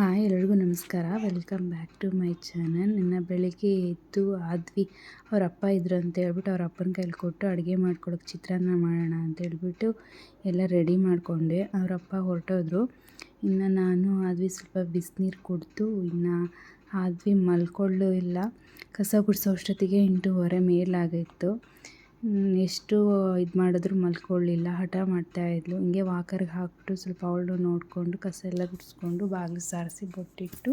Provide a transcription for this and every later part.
Hi, ಎಲ್ರಿಗೂ ನಮಸ್ಕಾರ. Welcome back to my channel ನಿನ್ನ ಬೆಳಿಗ್ಗೆ ಎದ್ದು ಆದ್ವಿ. ಅವ್ರ ಅಪ್ಪ ಇದ್ರು ಅಂತ ಹೇಳ್ಬಿಟ್ಟು ಅವ್ರ ಅಪ್ಪನ ಕೈಲಿ ಕೊಟ್ಟು ಅಡುಗೆ ಮಾಡ್ಕೊಳಕ್ಕೆ ಚಿತ್ರಾನ್ನ ಮಾಡೋಣ ಅಂತ ಹೇಳ್ಬಿಟ್ಟು ಎಲ್ಲ ರೆಡಿ ಮಾಡಿಕೊಂಡೆ. ಅವ್ರ ಅಪ್ಪ ಹೊರಟೋದ್ರು. ಇನ್ನು ನಾನು ಆದ್ವಿ ಸ್ವಲ್ಪ ಬಿಸಿನೀರು ಕುಡಿದು, ಇನ್ನು ಆದ್ವಿ ಮಲ್ಕೊಳ್ಳೂ ಇಲ್ಲ. ಕಸ ಗುಡಿಸೋ ಅಷ್ಟೊತ್ತಿಗೆ ಎಂಟೂವರೆ ಮೇಲಾಗಿತ್ತು. ಎಷ್ಟು ಇದು ಮಾಡಿದ್ರು ಮಲ್ಕೊಳ್ಳಿಲ್ಲ ಹಠ ಮಾಡ್ತಾಯಿದ್ಲು ಹಿಂಗೆ ವಾಕರ್ಗೆ ಹಾಕ್ಬಿಟ್ಟು ಸ್ವಲ್ಪ ಅವಳು ನೋಡಿಕೊಂಡು ಕಸ ಎಲ್ಲ ಗುಡಿಸ್ಕೊಂಡು ಬಾಗಿಲು ಸಾರಿಸಿ ಬೊಟ್ಟಿಟ್ಟು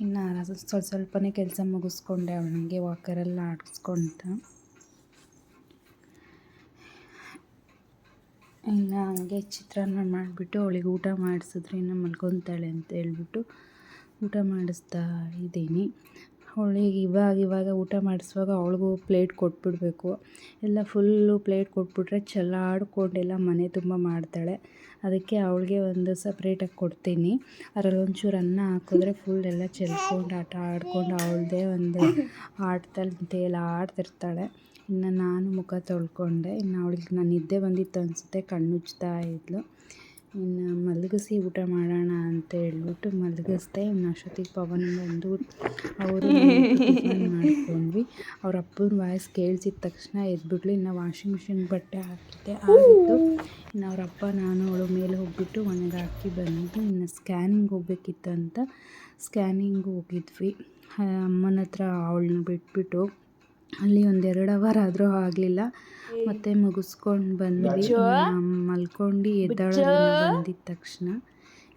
ಇನ್ನು ಸ್ವಲ್ಪ ಸ್ವಲ್ಪನೇ ಕೆಲಸ ಮುಗಿಸ್ಕೊಂಡೆ ಅವಳು ಹಿಂಗೆ ವಾಕರೆಲ್ಲ ಆಡಿಸ್ಕೊಂತ. ಇನ್ನು ಹಂಗೆ ಚಿತ್ರಾನ್ನ ಮಾಡಿಬಿಟ್ಟು ಅವಳಿಗೆ ಊಟ ಮಾಡಿಸಿದ್ರೆ ಇನ್ನು ಮಲ್ಕೊತಾಳೆ ಅಂತ ಹೇಳ್ಬಿಟ್ಟು ಊಟ ಮಾಡಿಸ್ತಾ ಇದ್ದೀನಿ. ಅವಳಿಗೆ ಇವಾಗ ಇವಾಗ ಊಟ ಮಾಡಿಸುವಾಗ ಅವಳಿಗೂ ಪ್ಲೇಟ್ ಕೊಟ್ಬಿಡಬೇಕು. ಎಲ್ಲ ಫುಲ್ಲು ಪ್ಲೇಟ್ ಕೊಟ್ಬಿಟ್ರೆ ಚೆಲ್ಲಾಡ್ಕೊಂಡೆಲ್ಲ ಮನೆ ತುಂಬ ಮಾಡ್ತಾಳೆ. ಅದಕ್ಕೆ ಅವಳಿಗೆ ಒಂದು ಸಪ್ರೇಟಾಗಿ ಕೊಡ್ತೀನಿ. ಅದ್ರಲ್ಲಿ ಒಂಚೂರು ಅನ್ನ ಹಾಕಿದ್ರೆ ಫುಲ್ ಎಲ್ಲ ಚೆಲ್ಕೊಂಡು ಆಟ ಆಡ್ಕೊಂಡು ಅವಳದೇ ಒಂದು ಆಟದಲ್ಲಿ ತೇಲಾಡ್ತಿರ್ತಾಳೆ ಇನ್ನು ನಾನು ಮುಖ ತೊಳ್ಕೊಂಡೆ. ಇನ್ನು ಅವಳಿಗೆ ನಾನು ನಿದ್ದೆ ಬಂದಿತ್ತು ಅನಿಸುತ್ತೆ. ಕಣ್ಣುಜ್ತಾ ಇದ್ಲು. ಇನ್ನು ಮಲಗಿಸಿ ಊಟ ಮಾಡೋಣ ಅಂತ ಹೇಳ್ಬಿಟ್ಟು ಮಲಗಿಸ್ದೆ. ಇನ್ನು ಅಷ್ಟೊತ್ತಿಗೆ ಪವನ್ ಬಂದು ಅವರು ಮಾಡ್ಕೊಂಡ್ವಿ. ಅವ್ರ ಅಪ್ಪನ ವಾಯ್ಸ್ ಕೇಳಿಸಿದ ತಕ್ಷಣ ಎದ್ಬಿಟ್ಲು. ಇನ್ನು ವಾಷಿಂಗ್ ಮಿಷಿನ್ ಬಟ್ಟೆ ಹಾಕಿದ್ದೆ. ಆಯಿತು ಇನ್ನು ಅವ್ರ ಅಪ್ಪ, ನಾನು, ಅವಳು ಮೇಲೆ ಹೋಗ್ಬಿಟ್ಟು ಒಣಗಿ ಹಾಕಿ ಬಂದು ಇನ್ನು ಸ್ಕ್ಯಾನಿಂಗ್ ಹೋಗ್ಬೇಕಿತ್ತಂತ ಸ್ಕ್ಯಾನಿಂಗ್ ಹೋಗಿದ್ವಿ. ಅಮ್ಮನ ಹತ್ರ ಅವಳನ್ನ ಬಿಟ್ಬಿಟ್ಟು ಅಲ್ಲಿ ಒಂದು ಎರಡು ಅವರ್ ಆದರೂ ಆಗಲಿಲ್ಲ. ಮತ್ತೆ ಮುಗಿಸ್ಕೊಂಡು ಬಂದ್ವಿ. ಮಲ್ಕೊಂಡು ಎದ್ದಾಳು ಬಂದಿದ್ದ ತಕ್ಷಣ.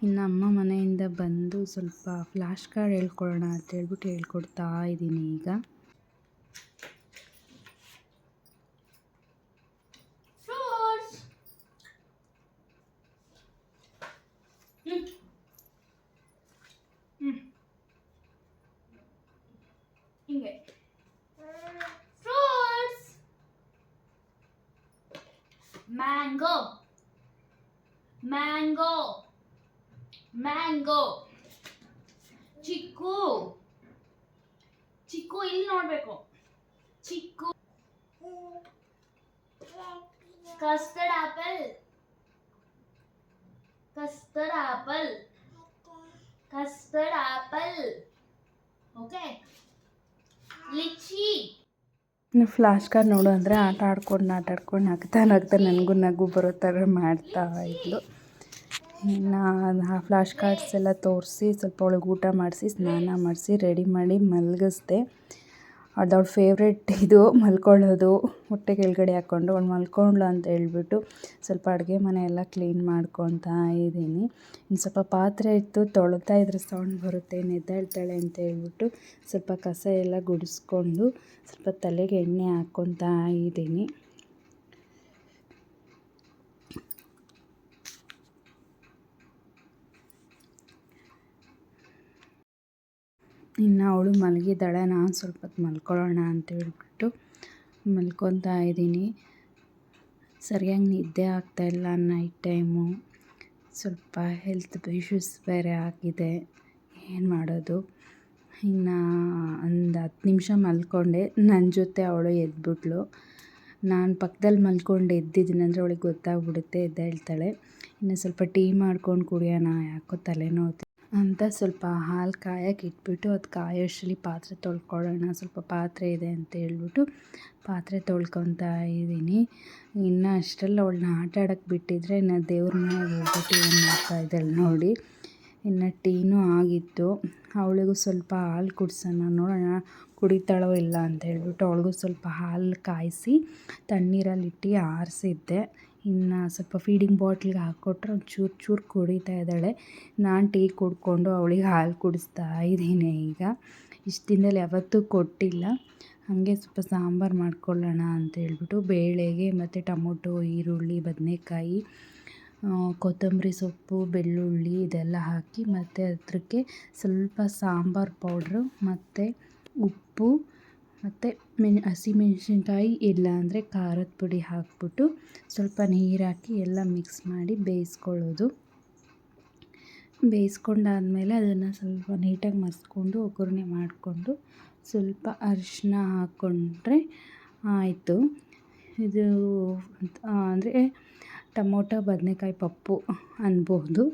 ಇನ್ನು ಅಮ್ಮ ಮನೆಯಿಂದ ಬಂದು ಸ್ವಲ್ಪ ಫ್ಲಾಶ್ ಕಾರ್ಡ್ ಹೇಳ್ಕೊಡೋಣ ಅಂತ ಹೇಳ್ಬಿಟ್ಟು ಹೇಳ್ಕೊಡ್ತಾ ಇದ್ದೀನಿ ಈಗ. mango mango mango chikoo chikoo ಇಲ್ಲಿ ನೋಡಬೇಕು chikoo custard apple custard apple custard apple okay litchi ಇನ್ನು flash card ನೋಡು ಅಂದರೆ ಆಟ ಆಡ್ಕೊಂಡು ಆಟ ಆಡ್ಕೊಂಡು ನಗ್ತಾ ನಗ್ತಾ ನನಗೂ ನಗು ಬರೋ ಥರ ಮಾಡ್ತಾ ಇದ್ಲು. ಇನ್ನು ಆ ಫ್ಲಾಶ್ ಕಾರ್ಡ್ಸ್ ಎಲ್ಲ ತೋರಿಸಿ, ಸ್ವಲ್ಪ ಅವಳಿಗೆ ಊಟ ಮಾಡಿಸಿ, ಸ್ನಾನ ಮಾಡಿಸಿ ರೆಡಿ ಮಾಡಿ ಮಲಗಿಸ್ದೆ. ಅದು ಫೇವ್ರೇಟ್ ಇದು, ಮಲ್ಕೊಳ್ಳೋದು. ಹೊಟ್ಟೆ ಕೆಳಗಡೆ ಹಾಕ್ಕೊಂಡು ಅವ್ಳು ಮಲ್ಕೊಂಡ್ಳು ಅಂತ ಹೇಳ್ಬಿಟ್ಟು ಸ್ವಲ್ಪ ಅಡುಗೆ ಮನೆ ಎಲ್ಲ ಕ್ಲೀನ್ ಮಾಡ್ಕೊತಾ ಇದ್ದೀನಿ. ಇನ್ನು ಸ್ವಲ್ಪ ಪಾತ್ರೆ ಇತ್ತು ತೊಳ್ತಾ ಇದ್ರೆ ಸೌಂಡ್ ಬರುತ್ತೆ ನೆದ್ದಾಳ್ತಾಳೆ ಅಂತ ಹೇಳ್ಬಿಟ್ಟು ಸ್ವಲ್ಪ ಕಸ ಎಲ್ಲ ಗುಡಿಸ್ಕೊಂಡು ಸ್ವಲ್ಪ ತಲೆಗೆ ಎಣ್ಣೆ ಹಾಕ್ಕೊತಾ ಇದ್ದೀನಿ. ಇನ್ನು ಅವಳು ಮಲಗಿದ್ದಾಳೆ, ನಾನು ಸ್ವಲ್ಪ ಹೊತ್ತು ಮಲ್ಕೊಳ್ಳೋಣ ಅಂತ ಹೇಳ್ಬಿಟ್ಟು ಮಲ್ಕೊತಾ ಇದ್ದೀನಿ. ಸರಿಯಾಗಿ ನಿದ್ದೆ ಆಗ್ತಾಯಿಲ್ಲ ನೈಟ್ ಟೈಮು ಸ್ವಲ್ಪ ಹೆಲ್ತ್ ಇಶ್ಯೂಸ್ ಬೇರೆ ಆಗಿದೆ. ಏನು ಮಾಡೋದು? ಇನ್ನು ಒಂದು ಹತ್ತು ನಿಮಿಷ ಮಲ್ಕೊಂಡೆ. ನನ್ನ ಜೊತೆ ಅವಳು ಎದ್ಬಿಟ್ಳು ನಾನು ಪಕ್ಕದಲ್ಲಿ ಮಲ್ಕೊಂಡು, ಎದ್ದಿದ್ದೀನಿ ಅಂದರೆ ಅವಳಿಗೆ ಗೊತ್ತಾಗ್ಬಿಡುತ್ತೆ, ಎದ್ದೇಳ್ತಾಳೆ. ಇನ್ನು ಸ್ವಲ್ಪ ಟೀ ಮಾಡ್ಕೊಂಡು ಕುಡಿಯೋಣ, ಯಾಕೋ ತಲೆನೋವು. ಅಂತ ಸ್ವಲ್ಪ ಹಾಲು ಕಾಯಕ್ಕೆ ಇಟ್ಬಿಟ್ಟು ಅದು ಕಾಯೋಷ್ಟರಲ್ಲಿ ಪಾತ್ರೆ ತೊಳ್ಕೊಳ್ಳೋಣ. ಸ್ವಲ್ಪ ಪಾತ್ರೆ ಇದೆ ಅಂತ ಹೇಳ್ಬಿಟ್ಟು ಪಾತ್ರೆ ತೊಳ್ಕೊತಾ ಇದ್ದೀನಿ. ಇನ್ನು ಅಷ್ಟರಲ್ಲಿ ಅವಳನ್ನ ಆಟ ಆಡೋಕ್ಕೆ ಬಿಟ್ಟಿದ್ರೆ ಇನ್ನು ದೇವ್ರ ಮನೆಗೆ ಹೋಗ್ಬಿಟ್ಟು ಏನು ಮಾಡ್ತಾ ಇದ್ದಾಳೆ ನೋಡಿ. ಇನ್ನು ಟೀನೂ ಆಗಿತ್ತು. ಅವಳಿಗೂ ಸ್ವಲ್ಪ ಹಾಲು ಕುಡ್ಸೋಣ, ನೋಡೋಣ ಕುಡಿತಾಳೋ ಇಲ್ಲ ಅಂತ ಹೇಳ್ಬಿಟ್ಟು ಅವಳಿಗೂ ಸ್ವಲ್ಪ ಹಾಲು ಕಾಯಿಸಿ ತಣ್ಣೀರಲ್ಲಿಟ್ಟು ಆರಿಸಿದ್ದೆ. ಇನ್ನು ಸ್ವಲ್ಪ ಫೀಡಿಂಗ್ ಬಾಟ್ಲಿಗೆ ಹಾಕ್ಕೊಟ್ರೆ ಒಂದು ಚೂರು ಚೂರು ಕುಡಿತಾ ಇದ್ದಾಳೆ. ನಾನು ಟೀ ಕುಡ್ಕೊಂಡು ಅವಳಿಗೆ ಹಾಲು ಕುಡಿಸ್ತಾ ಇದ್ದೀನಿ ಈಗ. ಇಷ್ಟು ದಿನದಲ್ಲಿ ಯಾವತ್ತೂ ಕೊಟ್ಟಿಲ್ಲ. ಹಾಗೆ ಸ್ವಲ್ಪ ಸಾಂಬಾರು ಮಾಡ್ಕೊಳ್ಳೋಣ ಅಂತ ಹೇಳ್ಬಿಟ್ಟು ಬೇಳೆಗೆ ಮತ್ತು ಟೊಮೊಟೊ, ಈರುಳ್ಳಿ, ಬದನೇಕಾಯಿ ಕೊತ್ತಂಬರಿ ಸೊಪ್ಪು, ಬೆಳ್ಳುಳ್ಳಿ ಇದೆಲ್ಲ ಹಾಕಿ ಮತ್ತು ಅದಕ್ಕೆ ಸ್ವಲ್ಪ ಸಾಂಬಾರು ಪೌಡ್ರು ಮತ್ತು ಉಪ್ಪು ಮತ್ತು ಮೆಣ್ ಹಸಿಮೆಣ್ಸಿನ್ಕಾಯಿ ಇಲ್ಲ ಅಂದರೆ ಖಾರದ ಪುಡಿ ಹಾಕ್ಬಿಟ್ಟು ಸ್ವಲ್ಪ ನೀರು ಹಾಕಿ ಎಲ್ಲ ಮಿಕ್ಸ್ ಮಾಡಿ ಬೇಯಿಸ್ಕೊಳ್ಳೋದು. ಬೇಯಿಸ್ಕೊಂಡಾದ್ಮೇಲೆ ಅದನ್ನು ಸ್ವಲ್ಪ ನೀಟಾಗಿ ಮಸ್ಕೊಂಡು ಒಗ್ಗರಣೆ ಮಾಡಿಕೊಂಡು ಸ್ವಲ್ಪ ಅರಿಶಿನ ಹಾಕ್ಕೊಂಡ್ರೆ ಆಯಿತು. ಇದು ಅಂದರೆ ಟೊಮೊಟೊ, ಬದನೇಕಾಯಿ, ಪಪ್ಪು ಅನ್ಬೋದು.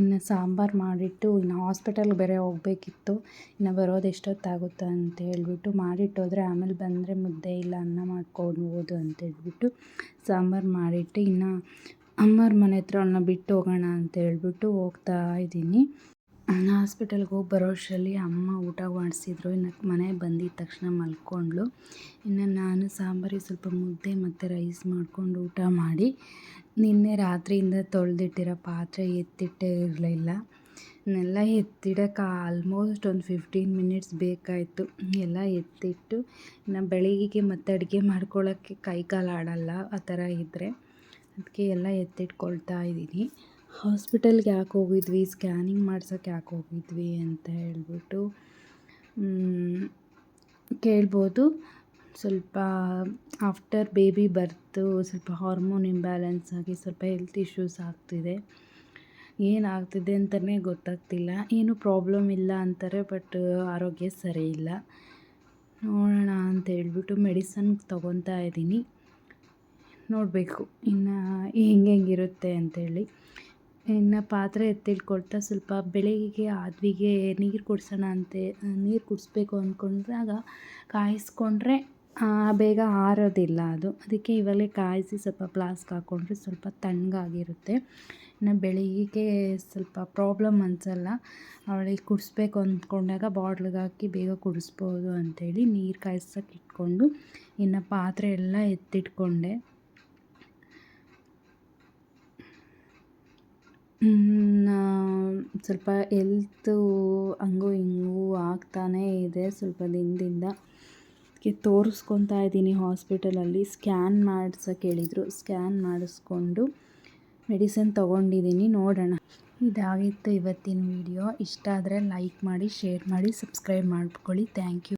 ಇನ್ನು ಸಾಂಬಾರು ಮಾಡಿಟ್ಟು, ಇನ್ನು ಹಾಸ್ಪಿಟಲ್ಗೆ ಬೇರೆ ಹೋಗಬೇಕಿತ್ತು, ಇನ್ನು ಬರೋದು ಎಷ್ಟೊತ್ತಾಗುತ್ತೋ ಅಂತ ಹೇಳ್ಬಿಟ್ಟು ಮಾಡಿಟ್ಟೋದ್ರೆ ಆಮೇಲೆ ಬಂದರೆ ಮುದ್ದೆ ಇಲ್ಲ, ಅನ್ನ ಮಾಡ್ಕೊಳ್ಬೋದು ಅಂತ ಹೇಳಿಬಿಟ್ಟು ಸಾಂಬಾರು ಮಾಡಿಟ್ಟು, ಇನ್ನು ಅಮ್ಮರ ಮನೆ ಹತ್ರ ಅವಳನ್ನ ಬಿಟ್ಟು ಹೋಗೋಣ ಅಂತ ಹೇಳ್ಬಿಟ್ಟು ಹೋಗ್ತಾ ಇದ್ದೀನಿ. ಹಾಸ್ಪಿಟಲ್ಗೆ ಹೋಗಿ ಬರೋ ಅಷ್ಟರಲ್ಲಿ ಅಮ್ಮ ಊಟ ಮಾಡಿಸಿದ್ರು, ಇನ್ನು ಮನೆಗೆ ಬಂದಿದ್ದ ತಕ್ಷಣ ಮಲ್ಕೊಂಡ್ಳು. ಇನ್ನು ನಾನು ಸಾಂಬಾರಿಗೆ ಸ್ವಲ್ಪ ಮುದ್ದೆ ಮತ್ತು ರೈಸ್ ಮಾಡಿಕೊಂಡು ಊಟ ಮಾಡಿ ನಿನ್ನೆ ರಾತ್ರಿಯಿಂದ ತೊಳೆದಿಟ್ಟಿರೋ ಪಾತ್ರೆ ಎತ್ತಿಟ್ಟೇ ಇರಲಿಲ್ಲ. ನೆಲ್ಲ ಎತ್ತಿಡೋಕೆ ಆಲ್ಮೋಸ್ಟ್ ಒಂದು ಫಿಫ್ಟೀನ್ ಮಿನಿಟ್ಸ್ ಬೇಕಾಯಿತು. ಎಲ್ಲ ಎತ್ತಿಟ್ಟು ಇನ್ನು ಬೆಳಗ್ಗೆಗೆ ಮತ್ತೆ ಅಡುಗೆ ಮಾಡ್ಕೊಳ್ಳೋಕ್ಕೆ ಕೈ ಕಾಲು ಆಡೋಲ್ಲ ಆ ಥರ ಇದ್ದರೆ ಅದಕ್ಕೆ ಎಲ್ಲ ಎತ್ತಿಟ್ಕೊಳ್ತಾ ಇದ್ದೀನಿ. ಹಾಸ್ಪಿಟಲ್ಗೆ ಯಾಕೆ ಹೋಗಿದ್ವಿ, ಸ್ಕ್ಯಾನಿಂಗ್ ಮಾಡ್ಸೋಕೆ ಯಾಕೆ ಹೋಗಿದ್ವಿ ಅಂತ ಹೇಳ್ಬಿಟ್ಟು ಕೇಳ್ಬೋದು. ಸ್ವಲ್ಪ ಆಫ್ಟರ್ ಬೇಬಿ ಬರ್ತು ಸ್ವಲ್ಪ ಹಾರ್ಮೋನ್ ಇಂಬ್ಯಾಲೆನ್ಸ್ ಆಗಿ ಸ್ವಲ್ಪ ಹೆಲ್ತ್ ಇಶ್ಯೂಸ್ ಆಗ್ತಿದೆ. ಏನಾಗ್ತಿದೆ ಅಂತಲೇ ಗೊತ್ತಾಗ್ತಿಲ್ಲ. ಏನು ಪ್ರಾಬ್ಲಮ್ ಇಲ್ಲ ಅಂತಾರೆ ಬಟ್ ಆರೋಗ್ಯ ಸರಿ ಇಲ್ಲ. ನೋಡೋಣ ಅಂತ ಹೇಳ್ಬಿಟ್ಟು ಮೆಡಿಸನ್ ತೊಗೊತಾ ಇದ್ದೀನಿ. ನೋಡಬೇಕು. ಇನ್ನು ಹೆಂಗೆ ಹೆಂಗಿರುತ್ತೆ ಅಂತೇಳಿ ಇನ್ನು ಪಾತ್ರೆ ಎತ್ತಿಟ್ಕೊಳ್ತಾ ಸ್ವಲ್ಪ ಬೆಳಗ್ಗೆ ಆದ್ವಿಗೆ ನೀರು ಕುಡಿಸೋಣ ಅಂತೆ, ನೀರು ಕುಡಿಸ್ಬೇಕು ಅಂದ್ಕೊಂಡಾಗ ಕಾಯಿಸ್ಕೊಂಡ್ರೆ ಬೇಗ ಆರೋದಿಲ್ಲ ಅದು. ಅದಕ್ಕೆ ಇವಾಗಲೇ ಕಾಯಿಸಿ ಸ್ವಲ್ಪ ಪ್ಲಾಸ್ಕ್ ಹಾಕ್ಕೊಂಡ್ರೆ ಸ್ವಲ್ಪ ತಣ್ಣಗಾಗಿರುತ್ತೆ. ಇನ್ನು ಬೆಳಿಗ್ಗೆ ಸ್ವಲ್ಪ ಪ್ರಾಬ್ಲಮ್ ಅನಿಸಲ್ಲ. ಅವಳಿಗೆ ಕುಡಿಸ್ಬೇಕು ಅಂದ್ಕೊಂಡಾಗ ಬಾಟ್ಲಿಗೆ ಹಾಕಿ ಬೇಗ ಕುಡಿಸ್ಬೋದು ಅಂಥೇಳಿ ನೀರು ಕಾಯ್ಸೋಕೆ ಇಟ್ಕೊಂಡು ಇನ್ನು ಪಾತ್ರೆ ಎಲ್ಲ ಎತ್ತಿಟ್ಕೊಂಡೆ. ಸ್ವಲ್ಪ ಎಲ್ತು ಹಂಗೂ ಹಿಂಗೂ ಆಗ್ತಾನೇ ಇದೆ ಸ್ವಲ್ಪ ದಿನದಿಂದ. ಅದಕ್ಕೆ ತೋರಿಸ್ಕೊತಾ ಇದ್ದೀನಿ ಹಾಸ್ಪಿಟಲಲ್ಲಿ. ಸ್ಕ್ಯಾನ್ ಮಾಡ್ಸೋಕೆ ಹೇಳಿದರು ಸ್ಕ್ಯಾನ್ ಮಾಡಿಸ್ಕೊಂಡು ಮೆಡಿಸಿನ್ ತೊಗೊಂಡಿದ್ದೀನಿ. ನೋಡೋಣ. ಇದಾಗಿತ್ತು ಇವತ್ತಿನ ವಿಡಿಯೋ. ಇಷ್ಟ ಆದರೆ ಲೈಕ್ ಮಾಡಿ, ಶೇರ್ ಮಾಡಿ, ಸಬ್ಸ್ಕ್ರೈಬ್ ಮಾಡ್ಕೊಳ್ಳಿ. Thank you.